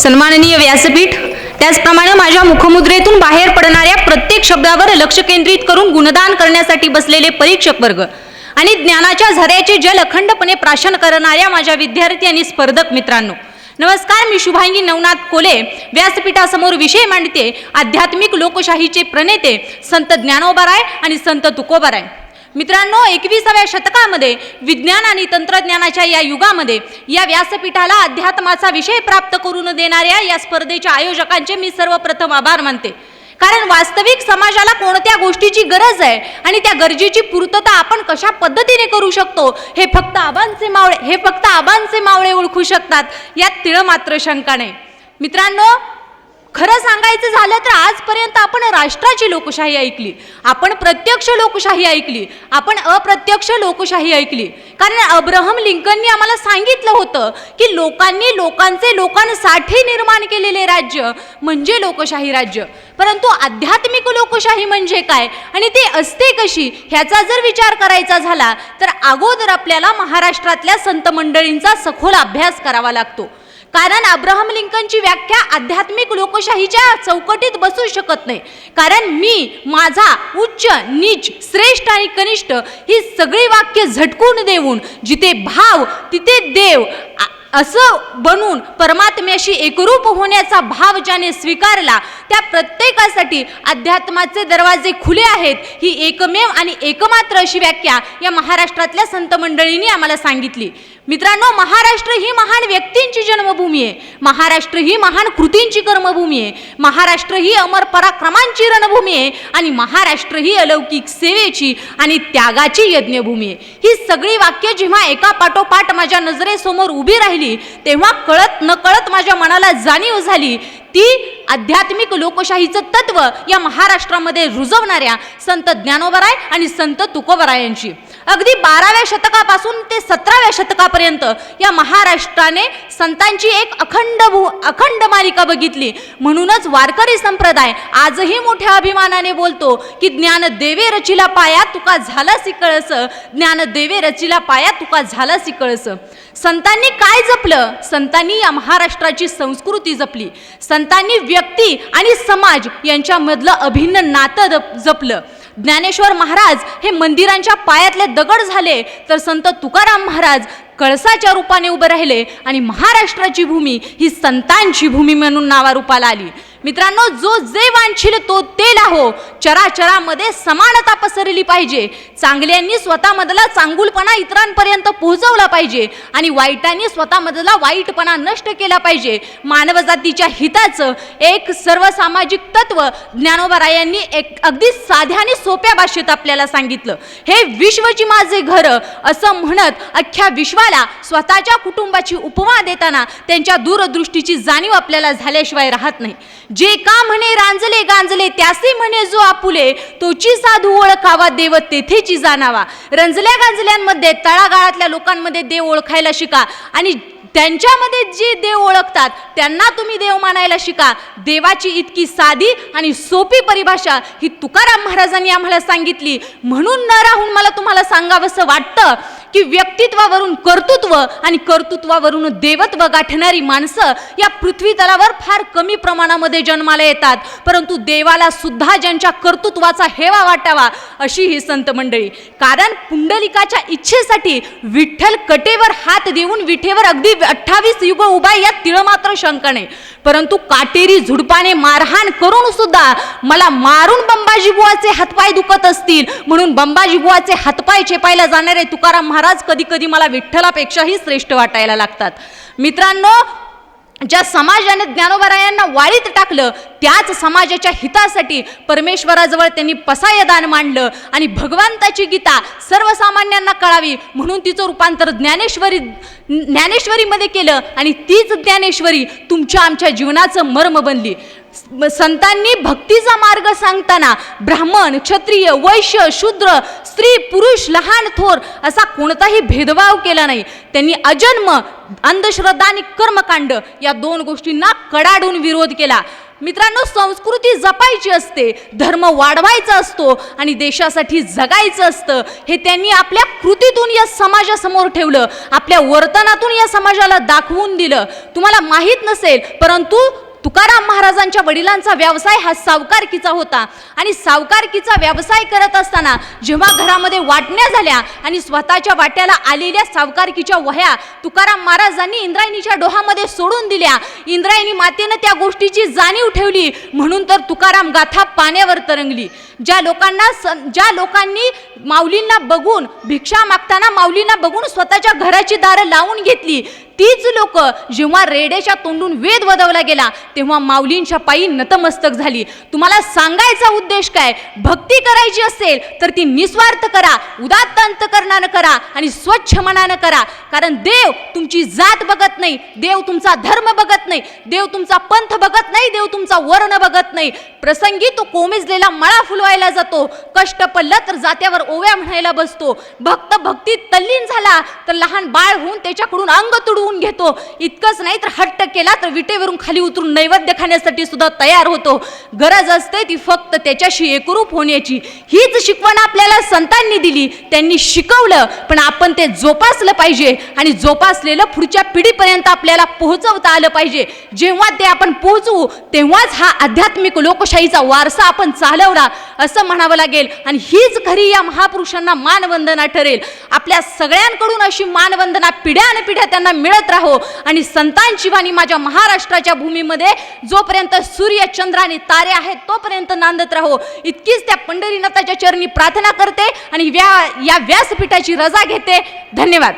सन्माननीय व्यासपीठ त्याचप्रमाणे माझ्या मुखमुद्रेतून बाहेर पडणाऱ्या प्रत्येक शब्दावर लक्ष केंद्रित करून गुणदान करण्यासाठी बसलेले परीक्षक वर्ग आणि ज्ञानाच्या झऱ्याचे जल अखंडपणे प्राशन करणाऱ्या माझ्या विद्यार्थी आणि स्पर्धक मित्रांनो. नमस्कार मी शुभांगी नवनाथ कोले. व्यासपीठासमोर विषय मांडते आध्यात्मिक लोकशाहीचे प्रणेते संत ज्ञानोबाराय आणि संत तुकोबाराय मित्रांनो एकविसाव्या शतकामध्ये विज्ञान आणि तंत्रज्ञानाच्या या युगामध्ये या व्यासपीठाला अध्यात्माचा विषय प्राप्त करून देणाऱ्या या स्पर्धेच्या आयोजकांचे मी सर्वप्रथम आभार मानते. कारण वास्तविक समाजाला कोणत्या गोष्टीची गरज आहे आणि त्या गरजेची पूर्तता आपण कशा पद्धतीने करू शकतो हे फक्त आबांचे मावळे हे फक्त आबांचे मावळे ओळखू शकतात यात तिळ मात्र शंका नाही. मित्रांनो खरं सांगायचं झालं तर आजपर्यंत आपण राष्ट्राची लोकशाही ऐकली. आपण प्रत्यक्ष लोकशाही ऐकली. आपण अप्रत्यक्ष लोकशाही ऐकली. कारण अब्राहम लिंकननी आम्हाला सांगितलं होतं की लोकांनी लोकांचे लोकांसाठी निर्माण केलेले राज्य म्हणजे लोकशाही राज्य. परंतु आध्यात्मिक लोकशाही म्हणजे काय आणि ते असते कशी ह्याचा जर विचार करायचा झाला तर अगोदर आपल्याला महाराष्ट्रातल्या संत मंडळींचा सखोल अभ्यास करावा लागतो. कारण अब्राहम लिंकनची व्याख्या आध्यात्मिक लोकशाहीच्या चौकटीत बसू शकत नाही. कारण मी माझा उच्च नीच श्रेष्ठ आणि कनिष्ठ ही सगळी वाक्य झटकून देऊन जिथे भाव तिथे देव आ- असं बनून परमात्म्याशी एकरूप होण्याचा भाव ज्याने स्वीकारला त्या प्रत्येकासाठी अध्यात्माचे दरवाजे खुले आहेत ही एकमेव आणि एकमात्र अशी व्याख्या या महाराष्ट्रातल्या संत मंडळींनी आम्हाला सांगितली. मित्रांनो महाराष्ट्र ही महान व्यक्तींची जन्मभूमी आहे. महाराष्ट्र ही महान कृतींची कर्मभूमी आहे. महाराष्ट्र ही अमर पराक्रमांची रणभूमी आहे आणि महाराष्ट्र ही अलौकिक सेवेची आणि त्यागाची यज्ञभूमी आहे. ही सगळी वाक्य जेव्हा एका पाठोपाठ माझ्या नजरेसमोर उभी राहिली तेव्हा कळत नकळत माझ्या मनाला जाणीव झाली ती आध्यात्मिक लोकशाहीचं तत्व या महाराष्ट्रामध्ये रुजवणाऱ्या संत ज्ञानोबराय आणि संत तुकोबराय यांची अगदी बाराव्या शतकापासून ते सतराव्या शतकापर्यंत या महाराष्ट्राने संतांची एक अखंड भू अखंड मालिका बघितली. म्हणूनच वारकरी संप्रदाय आजही मोठ्या अभिमानाने बोलतो की ज्ञान देवे रचिला पाया तुका झाला सिकळस ज्ञान देवे रचिला पाया तुका झाला सिकळस. संतांनी काय जपलं? संतांनी या महाराष्ट्राची संस्कृती जपली. संतांनी व्य व्यक्ती आणि समाज यांच्यामधलं अभिन्न नातं जप- जपलं. ज्ञानेश्वर महाराज हे मंदिरांच्या पायातले दगड झाले तर संत तुकाराम महाराज कळसाच्या रूपाने उभे राहिले आणि महाराष्ट्राची भूमी ही संतांची भूमी म्हणून नावारूपाला आली. मित्रांनो जो जे वांछील तो ते लाहो चराचरामध्ये समानता पसरली पाहिजे. चांगल्यांनी स्वतःमधला चांगुलपणा इतरांपर्यंत पोहोचवला पाहिजे आणि वाईटांनी स्वतःमधला वाईटपणा नष्ट केला पाहिजे. मानवजातीच्या हिताचं एक सर्वसामाजिक तत्व ज्ञानोबारायांनी एक अगदी साध्या आणि सोप्या भाषेत आपल्याला सांगितलं. हे विश्वची माझे घर असं म्हणत अख्ख्या विश्वाला स्वतःच्या कुटुंबाची उपमा देताना त्यांच्या दूरदृष्टीची जाणीव आपल्याला झाल्याशिवाय राहत नाही. जे का म्हणे रांजले गांजले त्यासे म्हणे जो आपुले तोची साधू ओळखावा देव तेथेची जाणावा. रंजल्या गांजल्यांमध्ये तळागाळातल्या लोकांमध्ये देव ओळखायला शिका. आणि त्यांच्यामध्ये जे देव ओळखतात त्यांना तुम्ही देव मानायला शिका. देवाची इतकी साधी आणि सोपी परिभाषा ही तुकाराम महाराजांनी आम्हाला सांगितली. म्हणून न राहून मला तुम्हाला सांगावंसं वाटतं की व्यक्तित्वावरून कर्तृत्व आणि कर्तृत्वावरून देवत्व गाठणारी माणसं या पृथ्वी तलावर फार कमी प्रमाणामध्ये जन्माला येतात. परंतु देवाला सुद्धा ज्यांच्या कर्तृत्वाचा हेवा वाटावा अशी ही संत मंडळी. कारण पुंडलिकाच्या इच्छेसाठी विठ्ठल कटेवर हात देऊन विठेवर अगदी अठ्ठावीस युग उभा या यात तिळ मात्र शंका नाही. परंतु काटेरी झुडपाने मारहाण करून सुद्धा मला मारून बंबाजी बुवाचे हातपाय दुखत असतील. म्हणून बंबाजी बुवाचे हातपाय चेपायला जाणारे तुकाराम महाराज कधी कधी मला विठ्ठलापेक्षाही श्रेष्ठ वाटायला लागतात. मित्रांनो ज्या समाजाने ज्ञानोबरायांना वाळीत टाकलं त्याच समाजाच्या हितासाठी परमेश्वराजवळ त्यांनी पसायदान मांडलं आणि भगवंताची गीता सर्वसामान्यांना कळावी म्हणून तिचं रूपांतर ज्ञानेश्वरी ज्ञानेश्वरीमध्ये केलं आणि तीच ज्ञानेश्वरी तुमच्या आमच्या जीवनाचं मर्म बनली. संतांनी भक्तीचा मार्ग सांगताना ब्राह्मण क्षत्रिय वैश्य शूद्र स्त्री पुरुष लहान थोर असा कोणताही भेदभाव केला नाही. त्यांनी अजन्म अंधश्रद्धा आणि कर्मकांड या दोन गोष्टींना कडाडून विरोध केला. मित्रांनो संस्कृती जपायची असते धर्म वाढवायचा असतो आणि देशासाठी जगायचं असतं. हे त्यांनी आपल्या कृतीतून या समाजासमोर ठेवलं आपल्या वर्तनातून या समाजाला दाखवून दिलं. तुम्हाला माहीत नसेल परंतु तुकाराम महाराजांच्या वडिलांचा व्यवसाय हा सावकारकीचा होता. आणि सावकारकीचा व्यवसाय करत असताना जेव्हा घरामध्ये वाटण्या झाल्या आणि स्वतःच्या वाट्याला आलेल्या सावकारकीच्या वह्या तुकाराम महाराजांनी इंद्रायणीच्या डोहामध्ये सोडून दिल्या. इंद्रायणी मातेनं त्या गोष्टीची जाणीव ठेवली. म्हणून तर तुकाराम गाथा पाण्यावर तरंगली. ज्या लोकांना ज्या लोकांनी माऊलींना बघून भिक्षा मागताना माऊलींना बघून स्वतःच्या घराची दारं लावून घेतली तीच लोक जेव्हा रेड्याच्या तोंडून वेद वदवला गेला तेव्हा माऊलींच्या पायी नतमस्तक झाली. तुम्हाला सांगायचा उद्देश काय? भक्ती करायची असेल तर ती निस्वार्थ करा उदात्त अंतकरणानं करा आणि स्वच्छ मनानं करा. कारण देव तुमची जात बघत नाही देव तुमचा धर्म बघत नाही देव तुमचा पंथ बघत नाही देव तुमचा वर्ण बघत नाही. प्रसंगी तो कोमेजलेला मळा फुलवायला जातो कष्ट पडलं तर जात्यावर ओव्या म्हणायला बसतो. भक्त भक्तीत तल्लीन झाला तर लहान बाळ होऊन त्याच्याकडून अंग तुडवून घेतो. इतकंच नाही तर हट्ट केला तर विटेवरून खाली उतरून नैवेद्य खाण्यासाठी सुद्धा तयार होतो. गरज असते ती फक्त त्याच्याशी एकरूप होण्याची. हीच शिकवण आपल्याला संतांनी दिली. त्यांनी शिकवलं पण आपण ते जोपासलं पाहिजे आणि जोपासलेलं पुढच्या पिढीपर्यंत आपल्याला पोहोचवता आलं पाहिजे. जेव्हा ते आपण पोहोचवू तेव्हाच हा आध्यात्मिक लोकशाहीचा वारसा आपण चालवला असं म्हणावं लागेल. आणि हीच खरी या महापुरुषांना मानवंदना ठरेल. आपल्या सगळ्यांकडून अशी मानवंदना पिढ्यानपिढ्या त्यांना मिळत राहो. आणि संतांची वाणी माझ्या महाराष्ट्राच्या भूमीमध्ये जोपर्यंत सूर्य चंद्र आणि तारे आहेत तोपर्यंत नांदत राहो. इतकीच त्या पंढरीनाथाच्या चरणी प्रार्थना करते आणि व्या या व्यासपीठाची रजा घेते. धन्यवाद.